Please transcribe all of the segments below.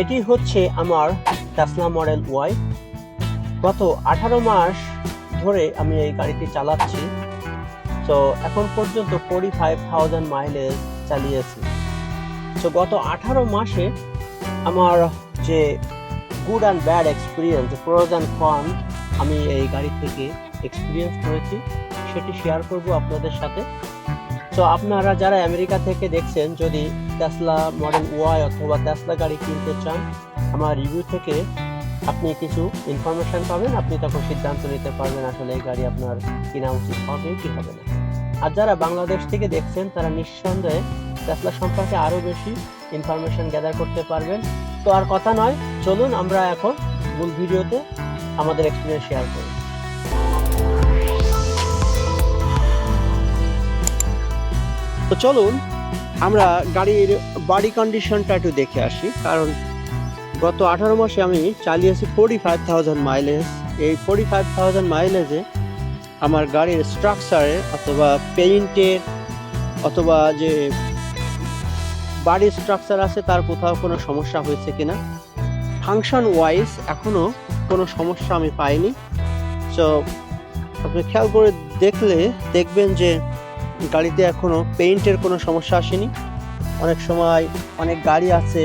এটি হচ্ছে আমার টেসলা মডেল ওয়াই গত আঠারো মাস ধরে আমি এই গাড়িটি চালাচ্ছি। তো এখন পর্যন্ত ফোর্টি ফাইভ থাউজেন্ড মাইলেজ চালিয়েছি। তো গত আঠারো মাসে আমার যে good and bad experience pros and cons আমি এই গাড়ি থেকে এক্সপিরিয়েন্স করেছি, সেটি শেয়ার করব আপনাদের সাথে। তো আপনারা যারা আমেরিকা থেকে দেখছেন, যদি টেসলা মডেল ওয়াই অথবা টেসলা গাড়ি কিনতে চান, আমার রিভিউ থেকে আপনি কিছু ইনফরমেশন পাবেন। আপনি তখন সিদ্ধান্ত নিতে পারবেন আসলে এই গাড়ি আপনার কেনা উচিত হবে কি হবে না। আর যারা বাংলাদেশ থেকে দেখছেন, তারা নিঃসন্দেহে টেসলা সম্পর্কে আরও বেশি ইনফরমেশন গ্যাদার করতে পারবেন। তো আর কথা নয়, চলুন আমরা এখন মূল ভিডিওতে আমাদের এক্সপিরিয়েন্স শেয়ার করি। তো চলুন, আমরা গাড়ির বডি কন্ডিশনটা একটু দেখে আসি। কারণ গত আঠারো মাসে আমি চালিয়েছি ফোর্টি ফাইভ থাউজেন্ড মাইলেজ এই ফোর্টি ফাইভ থাউজেন্ড মাইলেজে আমার গাড়ির স্ট্রাকচারে অথবা পেইন্টের অথবা যে বাড়ির স্ট্রাকচার আছে, তার কোথাও কোনো সমস্যা হয়েছে কিনা। ফাংশন ওয়াইজ এখনও কোনো সমস্যা আমি পাইনি। সো আপনি খেয়াল করে দেখলে দেখবেন যে গাড়িতে এখনও পেইন্টের কোনো সমস্যা আসেনি। অনেক সময় অনেক গাড়ি আছে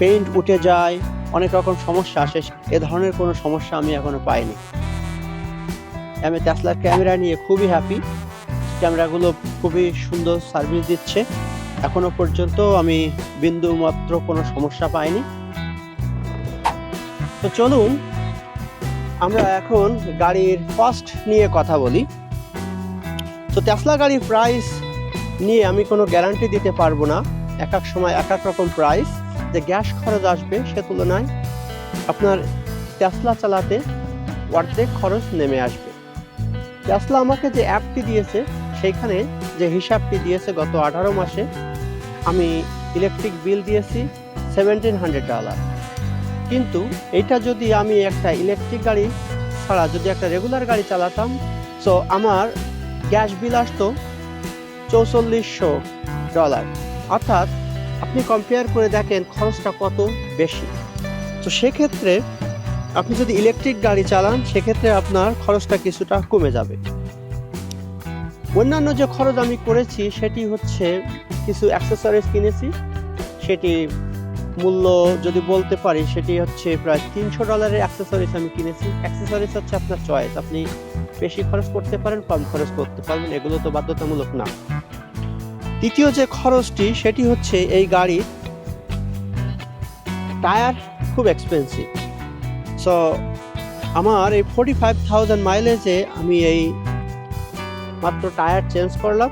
পেইন্ট উঠে যায়, অনেক রকম সমস্যা আসে, এ ধরনের কোনো সমস্যা আমি এখনও পাইনি। আমি টেসলার ক্যামেরা নিয়ে খুবই হ্যাপি ক্যামেরাগুলো খুবই সুন্দর সার্ভিস দিচ্ছে। এখনও পর্যন্ত আমি বিন্দু মাত্র কোনো সমস্যা পাইনি। তো চলুন, আমরা এখন গাড়ির কস্ট নিয়ে কথা বলি। তো টেসলা গাড়ির প্রাইস নিয়ে আমি কোনো গ্যারান্টি দিতে পারব না। এক এক সময় এক এক রকম প্রাইস যে গ্যাস খরচ আসবে সে তুলনায় আপনার টেসলা চালাতে অর্ধেক খরচ নেমে আসবে। টেসলা আমাকে যে অ্যাপটি দিয়েছে, সেইখানে যে হিসাবটি দিয়েছে গত আঠারো মাসে, আমি ইলেকট্রিক বিল দিয়েছি সেভেন্টিন হান্ড্রেড ডলার কিন্তু এইটা যদি আমি একটা ইলেকট্রিক গাড়ি ছাড়া যদি একটা রেগুলার গাড়ি চালাতাম সো আমার গ্যাস বিল আসতো চৌচল্লিশশো ডলার। অর্থাৎ আপনি কম্পেয়ার করে দেখেন খরচটা কত বেশি। তো সেক্ষেত্রে আপনি যদি ইলেকট্রিক গাড়ি চালান, সেক্ষেত্রে আপনার খরচটা কিছুটা কমে যাবে। অন্যান্য যে খরচ আমি করেছি, সেটি হচ্ছে কিছু অ্যাক্সেসরিজ কিনেছি। সেটি মূল্য যদি বলতে পারি, সেটি হচ্ছে প্রায় তিনশো ডলারের অ্যাক্সেসরিজ আমি কিনেছি। অ্যাক্সেসরিজ হচ্ছে আপনার চয়েস আপনি বেশি খরচ করতে পারেন, কম খরচ করতে পারবেন। এগুলো তো বাধ্যতামূলক না। দ্বিতীয় যে খরচটি, সেটি হচ্ছে এই গাড়ির টায়ার খুব এক্সপেন্সিভ সো আমার এই ফোর্টি ফাইভ থাউজেন্ড মাইলেজে আমি এই মাত্র টায়ার চেঞ্জ করলাম।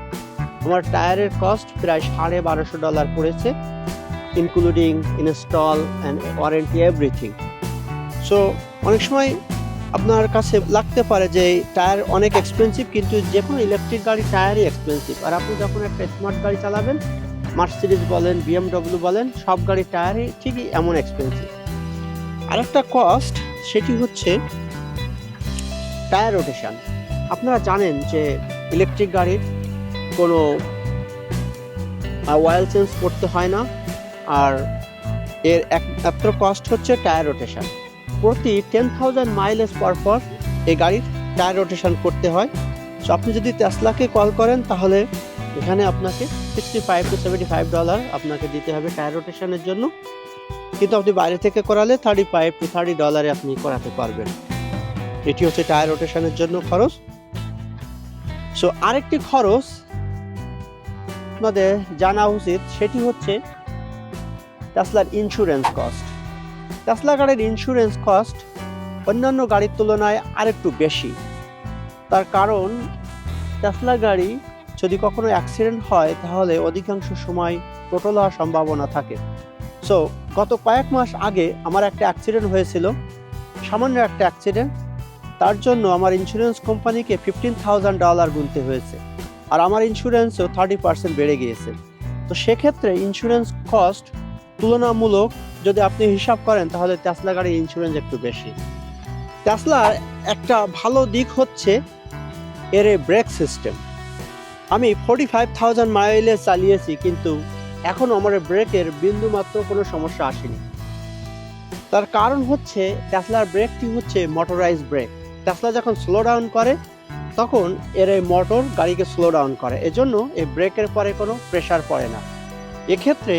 আমার টায়ারের কস্ট প্রায় সাড়ে বারোশো ডলার পড়েছে। Including install and warranty everything so অনেক সময় আপনার কাছে লাগতে পারে যে টায়ার অনেক এক্সপেন্সিভ কিন্তু যে কোনো ইলেকট্রিক গাড়ি টায়ারই এক্সপেন্সিভ আর আপনি যখন একটা স্মার্ট গাড়ি চালাবেন মার্সিডিজ বলেন বিএমডব্লিউ বলেন, সব গাড়ির টায়ারই ঠিকই এমন এক্সপেন্সিভ আরেকটা কস্ট সেটি হচ্ছে টায়ার রোটেশন আপনারা জানেন যে ইলেকট্রিক গাড়ির কোনো অয়েল চেঞ্জ করতে হয় না। আর এর একমাত্র কস্ট হচ্ছে টায়ার রোটেশন প্রতি টেন থাউজেন্ড মাইলেজ পর পর এই গাড়ির টায়ার রোটেশন করতে হয়। সো আপনি যদি টেসলাকে কল করেন, তাহলে এখানে আপনাকে sixty five to seventy five dollar আপনাকে দিতে হবে টায়ার রোটেশনের জন্য। কিন্তু আপনি বাইরে থেকে করালে থার্টি ফাইভ টু থার্টি ডলারে আপনি করাতে পারবেন। এটি হচ্ছে টায়ার রোটেশনের জন্য খরচ। সো আরেকটি খরচ আপনাদের জানা উচিত, সেটি হচ্ছে টাসলার ইন্স্যুরেন্স কস্ট টাসলা গাড়ির ইন্স্যুরেন্স কস্ট অন্যান্য গাড়ির তুলনায় আরেকটু বেশি। তার কারণ টাসলা গাড়ি যদি কখনো অ্যাক্সিডেন্ট হয়, তাহলে অধিকাংশ সময় টোটাল হওয়ার সম্ভাবনা থাকে। সো গত কয়েক মাস আগে আমার একটা অ্যাক্সিডেন্ট হয়েছিল। সামান্য একটা অ্যাক্সিডেন্ট তার জন্য আমার ইন্স্যুরেন্স কোম্পানিকে ফিফটিন থাউজেন্ড ডলার গুনতে হয়েছে। আর আমার ইন্স্যুরেন্সও থার্টি পার্সেন্ট বেড়ে গিয়েছে। তো সেক্ষেত্রে ইন্স্যুরেন্স কস্ট তুলনামূলক যদি আপনি হিসাব করেন, তাহলে টেসলা গাড়ির ইন্স্যুরেন্স একটু বেশি। টেসলার একটা ভালো দিক হচ্ছে এর ব্রেক সিস্টেম আমি ফোর্টি ফাইভ থাউজেন্ড মাইলে চালিয়েছি, কিন্তু এখনও আমার ব্রেকের বিন্দু মাত্র কোনো সমস্যা আসেনি। তার কারণ হচ্ছে টেসলার ব্রেকটি হচ্ছে মোটরাইজ ব্রেক টেসলা যখন স্লো ডাউন করে, তখন এর এই মোটর গাড়িকে স্লো ডাউন করে। এজন্য এই ব্রেকের পরে কোনো প্রেসার পড়ে না। এক্ষেত্রে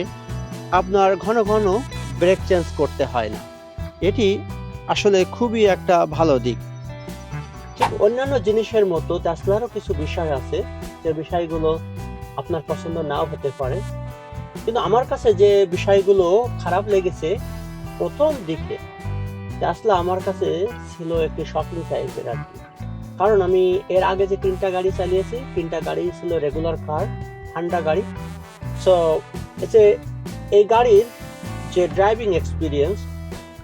আপনার ঘন ঘন ব্রেক চেঞ্জ করতে হয় না। এটি আসলে খুবই একটা ভালো দিক। ঠিক অন্যান্য জিনিসের মতো টেসলারও কিছু বিষয় আছে, যে বিষয়গুলো আপনার পছন্দ নাও হতে পারে। কিন্তু আমার কাছে যে বিষয়গুলো খারাপ লেগেছে, প্রথম দিকে টেসলা আমার কাছে ছিল একটি স্বপ্ন টাইপের আর কি। কারণ আমি এর আগে যে তিনটা গাড়ি চালিয়েছি, তিনটা গাড়ি ছিল রেগুলার কার ঠান্ডা গাড়ি। সো এতে এই গাড়ির যে ড্রাইভিং এক্সপিরিয়েন্স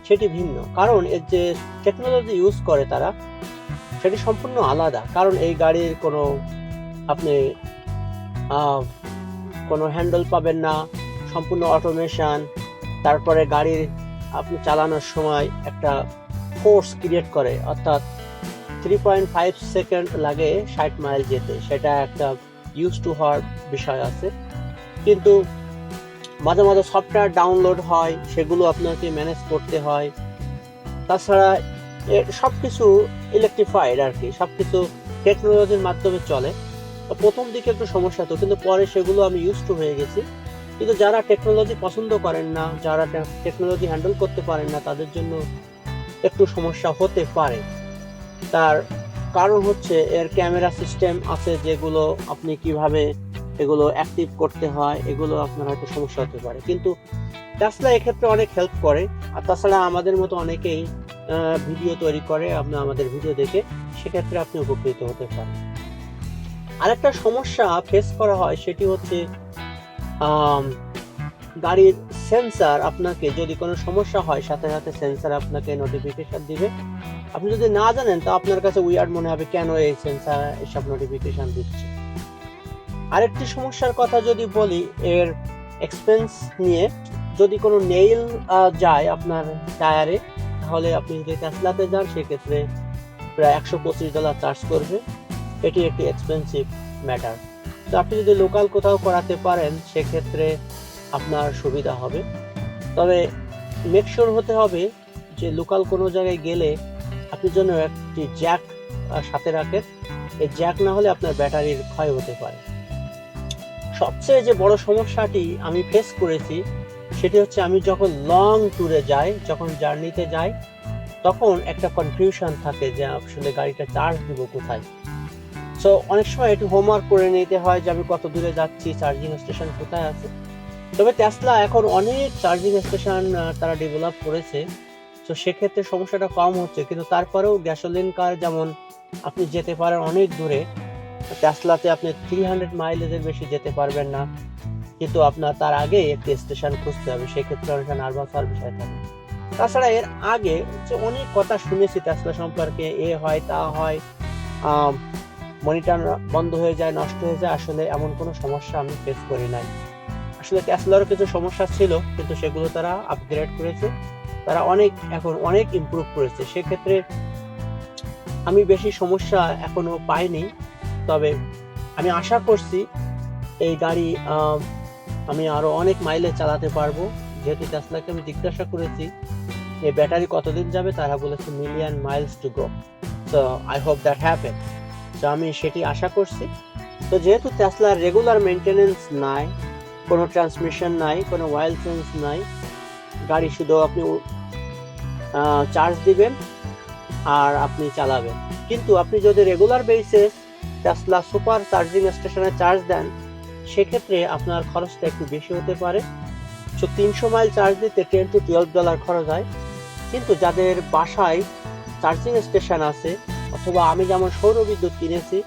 সেটি ভিন্ন। কারণ এর যে টেকনোলজি ইউজ করে তারা, সেটি সম্পূর্ণ আলাদা। কারণ এই গাড়ির কোনো আপনি কোনো হ্যান্ডেল পাবেন না, সম্পূর্ণ অটোমেশন তারপরে গাড়ির আপনি চালানোর সময় একটা ফোর্স ক্রিয়েট করে, অর্থাৎ থ্রি পয়েন্ট ফাইভ সেকেন্ড লাগে ষাট মাইল যেতে। সেটা একটা ইউজ টু হওয়ার বিষয় আছে। কিন্তু মাঝে মাঝে সফটওয়্যার ডাউনলোড হয়, সেগুলো আপনাকে ম্যানেজ করতে হয়। তাছাড়া সব কিছু ইলেকট্রিফাইড আর কি সব কিছু টেকনোলজির মাধ্যমে চলে। তো প্রথম দিকে একটু সমস্যা হতো কিন্তু পরে সেগুলো আমি ইউজ টু হয়ে গেছি। কিন্তু যারা টেকনোলজি পছন্দ করেন না, যারা টেকনোলজি হ্যান্ডেল করতে পারেন না, তাদের জন্য একটু সমস্যা হতে পারে। তার কারণ হচ্ছে, এর ক্যামেরা সিস্টেম আছে যেগুলো আপনি কীভাবে এগুলো অ্যাক্টিভ করতে হয়, এগুলো আপনার হয়তো সমস্যা হতে পারে। কিন্তু টেসলা এক্ষেত্রে অনেক হেল্প করে। আর তাছাড়া আমাদের মতো অনেকেই ভিডিও তৈরি করে আপনি আমাদের ভিডিও দেখে সেক্ষেত্রে আপনি উপকৃত হতে পারেন। আরেকটা সমস্যা ফেস করা হয় সেটি হচ্ছে গাড়ির সেন্সার আপনাকে যদি কোনো সমস্যা হয়, সাথে সাথে সেন্সার আপনাকে নোটিফিকেশন দিবে। আপনি যদি না জানেন, তো আপনার কাছে উইয়ার্ড মনে হবে, কেন এই সেন্সার এসব নোটিফিকেশন দিচ্ছে? আরেকটি সমস্যার কথা যদি বলি, এর এক্সপেন্স নিয়ে যদি কোনো নেইল যায় আপনার টায়ারে তাহলে আপনি যদি টেসলাতে যান, সেক্ষেত্রে প্রায় একশো পঁচিশ ডলার চার্জ করবে। এটি একটি এক্সপেন্সিভ ম্যাটার তো আপনি যদি লোকাল কোথাও করাতে পারেন, সেক্ষেত্রে আপনার সুবিধা হবে। তবে মেকশোর হতে হবে যে লোকাল কোনো জায়গায় গেলে আপনি জন্য একটি জ্যাক সাথে রাখেন। এই জ্যাক না হলে আপনার ব্যাটারির ক্ষয় হতে পারে। সবচেয়ে যে বড় সমস্যাটি আমি ফেস করেছি, সেটি হচ্ছে আমি যখন লং ট্যুরে যাই, যখন জার্নিতে যাই, তখন একটা কনফিউশন থাকে যে আসলে গাড়িটা চার্জ দিব কোথায়। সো অনেক সময় একটু হোমওয়ার্ক করে নিতে হয় যে আমি কত দূরে যাচ্ছি চার্জিং স্টেশন কোথায় আছে। তবে টেসলা এখন অনেক চার্জিং স্টেশন তারা ডেভেলপ করেছে। তো সেক্ষেত্রে সমস্যাটা কম হচ্ছে। কিন্তু তারপরেও গ্যাসোলিন কার যেমন আপনি যেতে পারেন অনেক দূরে টেসলাতে আপনি থ্রি হান্ড্রেড মাইলেজের বেশি যেতে পারবেন না। কিন্তু আপনার তার আগে একটি স্টেশন খুঁজতে হবে, সেক্ষেত্রে অনেকটা নার্ভাস হওয়ার বিষয় থাকে। তাছাড়া এর আগে যে অনেক কথা শুনেছি টেসলা সম্পর্কে, এ হয়, তা হয় মনিটর বন্ধ হয়ে যায়, নষ্ট হয়ে যায়, আসলে এমন কোনো সমস্যা আমি ফেস করি নাই। আসলে টেসলারও কিছু সমস্যা ছিল, কিন্তু সেগুলো তারা আপগ্রেড করেছে। তারা অনেক, এখন অনেক ইমপ্রুভ করেছে। সেক্ষেত্রে আমি বেশি সমস্যা এখনও পাইনি। তবে আমি আশা করছি এই গাড়ি আমি আরও অনেক মাইলে চালাতে পারব। যেহেতু টেসলাকে আমি জিজ্ঞাসা করেছি এই ব্যাটারি কতদিন যাবে? তারা বলেছে মিলিয়ন মাইলস টু গো তো আই হোপ দ্যাট হ্যাপেন তো আমি সেটি আশা করছি। তো যেহেতু টেসলার রেগুলার মেনটেনেন্স নাই, কোনো ট্রান্সমিশন নাই, কোনো ওয়াইল চেঞ্জ নাই, গাড়ি শুধু আপনি চার্জ দিবেন আর আপনি চালাবেন। কিন্তু আপনি যদি regular basis Tesla super charging স্টেশনে চার্জ দেন, সেক্ষেত্রে আপনার খরচটা একটু বেশি হতে পারে। সো তিনশো মাইল চার্জ দিতে টেন টু টুয়েলভ ডলার খরচ হয়। কিন্তু যাদের বাসায় চার্জিং স্টেশন আছে, অথবা আমি যেমন সৌর বিদ্যুৎ কিনেছি,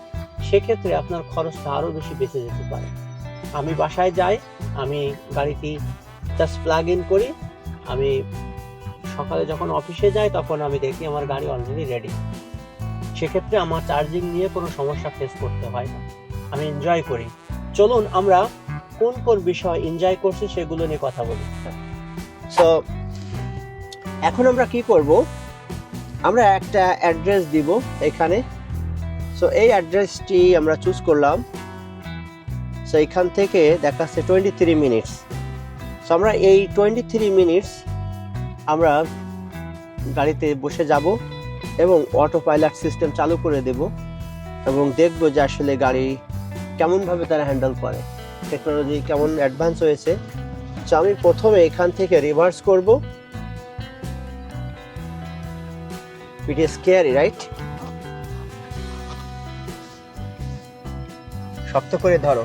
সেক্ষেত্রে আপনার খরচটা আরও বেশি বেঁচে যেতে পারে। আমি বাসায় যাই, আমি গাড়িটি জাস্ট প্লাগ ইন করি, আমি সকালে যখন অফিসে যাই, তখন আমি দেখি আমার গাড়ি অলরেডি রেডি সেক্ষেত্রে আমার চার্জিং নিয়ে কোনো সমস্যা ফেস করতে হয় না। আমি এনজয় করি। চলুন আমরা কোন কোন বিষয় এনজয় করছি সেগুলো নিয়ে কথা বলি। সো এখন আমরা কি করব? আমরা একটা অ্যাড্রেস দিব এখানে। সো এই অ্যাড্রেসটি আমরা চুজ করলাম। সো এখান থেকে দেখাচ্ছে টোয়েন্টি থ্রি মিনিটস সো আমরা এই টোয়েন্টি থ্রি মিনিটস আমরা গাড়িতে বসে যাব। এবং অটো পাইলট সিস্টেম চালু করে দেব এবং দেখব যে আসলে গাড়ি কেমনভাবে তারা হ্যান্ডেল করে। টেকনোলজি কেমন অ্যাডভান্স হয়েছে। তো আমি প্রথমে এখান থেকে রিভার্স করব। ইট ইজ কেয়ারি রাইট শক্ত করে ধরো।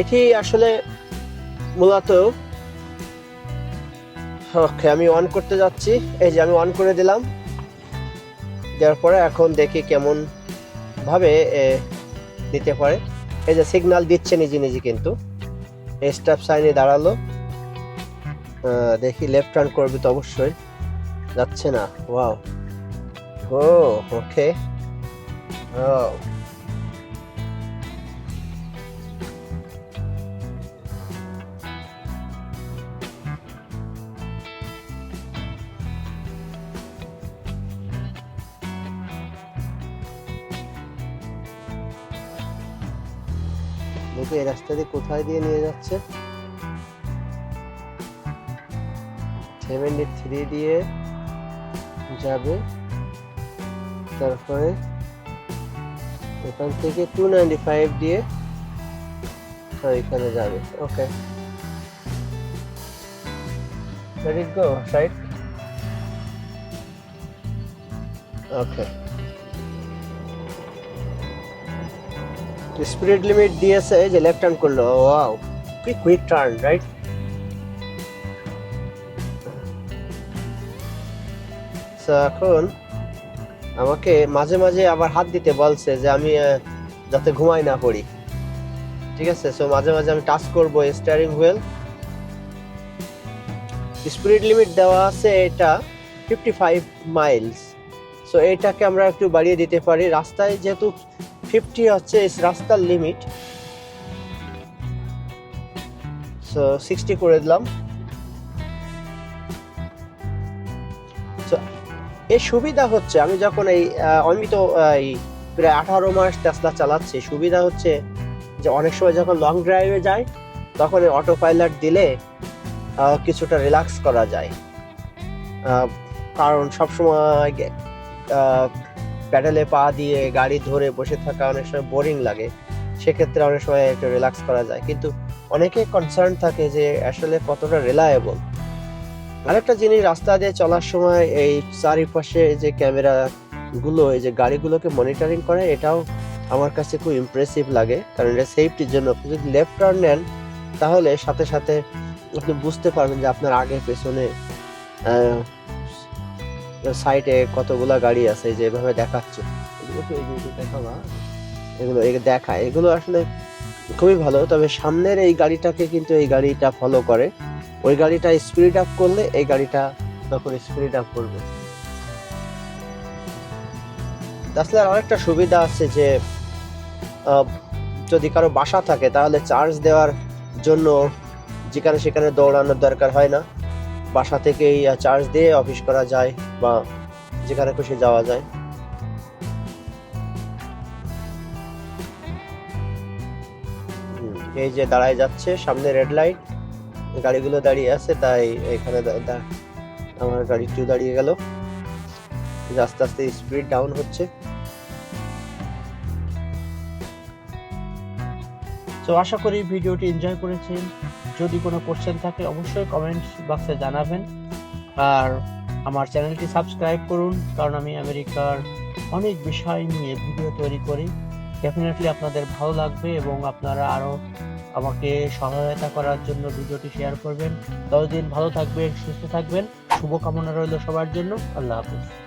এটি আসলে মূলত ওকে, আমি অন করতে যাচ্ছি। এই যে আমি অন করে দিলাম। দেওয়ার পরে এখন দেখি কেমন ভাবে দিতে পারে। এই যে সিগন্যাল দিচ্ছে নিজে নিজে কিন্তু। স্টপ সাইনে দাঁড়াল। দেখি লেফট টার্ন করবে তো অবশ্যই। যাচ্ছে না। ওয়াও ও ওকে ও এই রাস্তা দিয়ে কোথায় দিয়ে নিয়ে যাচ্ছে? সেভেন্টি থ্রি দিয়ে যাবে। তারপরে এখান থেকে টু নাইনটি ফাইভ দিয়ে এখানে যাবে। Okay Let it go. Speed limit দিয়েছে যে লেফট টার্ন করল ওয়াও কি কুইক টার্ন রাইট এখন আমাকে মাঝে মাঝে আবার হাত দিতে বলছে যে আমি যাতে ঘুমাই না পড়ি। ঠিক আছে? সো মাঝে মাঝে আমি টাচ করব স্টিয়ারিং হুইল স্পিড লিমিট দেওয়া আছে এটা ফিফটি ফাইভ মাইলস সো এটাকে আমরা একটু বাড়িয়ে দিতে পারি। রাস্তায় যেহেতু ফিফটি হচ্ছে এই রাস্তার লিমিট সো সিক্সটি করে দিলাম। এর সুবিধা হচ্ছে আমি যখন এই আহ, আমি তো আহ, এই প্রায় আঠারো মাস টেসলা চালাচ্ছি সুবিধা হচ্ছে যে অনেক সময় যখন লং ড্রাইভে যাই তখন এই অটো পাইলট দিলে কিছুটা রিল্যাক্স করা যায়। কারণ সবসময় প্যাডেলে পা দিয়ে গাড়ি ধরে বসে থাকা অনেক সময় বোরিং লাগে, সেক্ষেত্রে অনেক সময় একটু রিল্যাক্স করা যায়। কিন্তু অনেকে কনসার্ন থাকে যে আসলে কতটা রিলায়েবল আরেকটা জিনিস, রাস্তা দিয়ে চলার সময় এই চারিপাশে যে ক্যামেরা গুলো এই যে গাড়িগুলোকে মনিটরিং করে, এটাও আমার কাছে খুব ইমপ্রেসিভ লাগে। কারণ এটা সেফটির জন্য। আপনি যদি লেফট টার্ন নেন, তাহলে সাথে সাথে আপনি বুঝতে পারবেন যে আপনার আগে পেছনে সাইডে কতগুলা গাড়ি আছে যেভাবে দেখাচ্ছে। এগুলো তো এই যে দেখাবা, এগুলো এগুলো দেখায় এগুলো আসলে খুবই ভালো। তবে সামনের এই গাড়িটাকে কিন্তু এই গাড়িটা ফলো করে। ওই গাড়িটা স্পিড আপ করলে এই গাড়িটা তখন স্পিড আপ করবে। তাছাড়া আরেকটা সুবিধা আছে যে যদি কারও বাসা থাকে, তাহলে চার্জ দেওয়ার জন্য যেখানে সেখানে দৌড়ানোর দরকার হয় না। বাসা থেকেই চার্জ দিয়ে অফিস করা যায় বা যেখানে খুশি যাওয়া যায়। এই যে দাঁড়ায় যাচ্ছে, সামনে রেড লাইট গাড়িগুলো দাঁড়িয়ে আছে, তাই এখানে আমার গাড়িটিও দাঁড়িয়ে গেল। আস্তে আস্তে স্পিড ডাউন হচ্ছে। তো আশা করি ভিডিওটি এনজয় করেছেন। যদি কোনো কোশ্চেন থাকে, অবশ্যই কমেন্ট বক্সে জানাবেন। আর আমার চ্যানেলটি সাবস্ক্রাইব করুন, কারণ আমি আমেরিকার অনেক বিষয় নিয়ে ভিডিও তৈরি করি। ডেফিনেটলি আপনাদের ভালো লাগবে এবং আপনারা আরও আমাকে সহায়তা করার জন্য ভিডিওটি শেয়ার করবেন। ততদিন ভালো থাকবেন, সুস্থ থাকবেন। শুভকামনা রইল সবার জন্য। আল্লাহ হাফিজ।